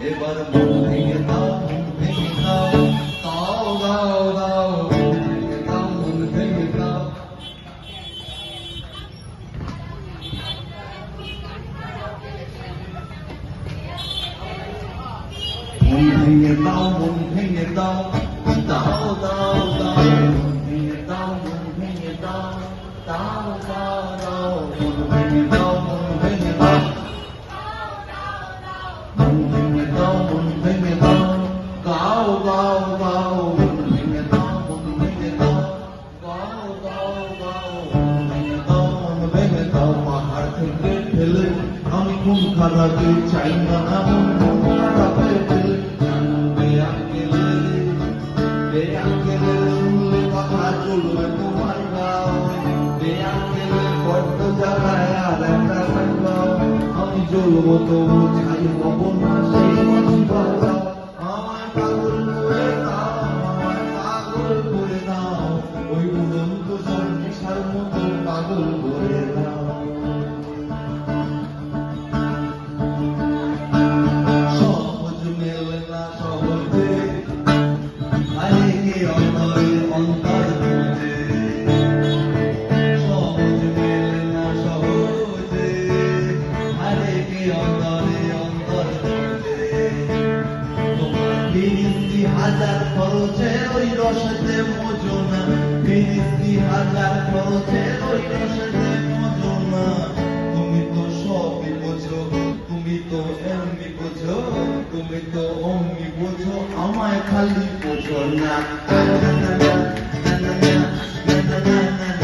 Everybody move. ngày ngày đau mùng ngày đau đau đau đau ngày ngày đau mùng ngày đau đau đau đau mùng ngày đau mùng ngày ngày đau mùng ngày ngày đau mùng ngày ngày đau đau đau đau Hãy subscribe cho kênh Ghiền Mì Gõ Để không bỏ lỡ những video hấp dẫn জ্বলবো তবু ছাই মাঝি বাজাও পাগল করে দাও মতো দাও। সহজ মেলে না ফিরিস্তি হাজার খরচে ওই রসেতে মজনা। ফিরিস্তি হাজার খরচে ওই রসেতে মজনা। তুমি তো সবই বোঝো, তুমি তো এমনি বোঝো, তুমি তো অমনি বোঝো, আমায় খালি বোঝো না না না না না না না।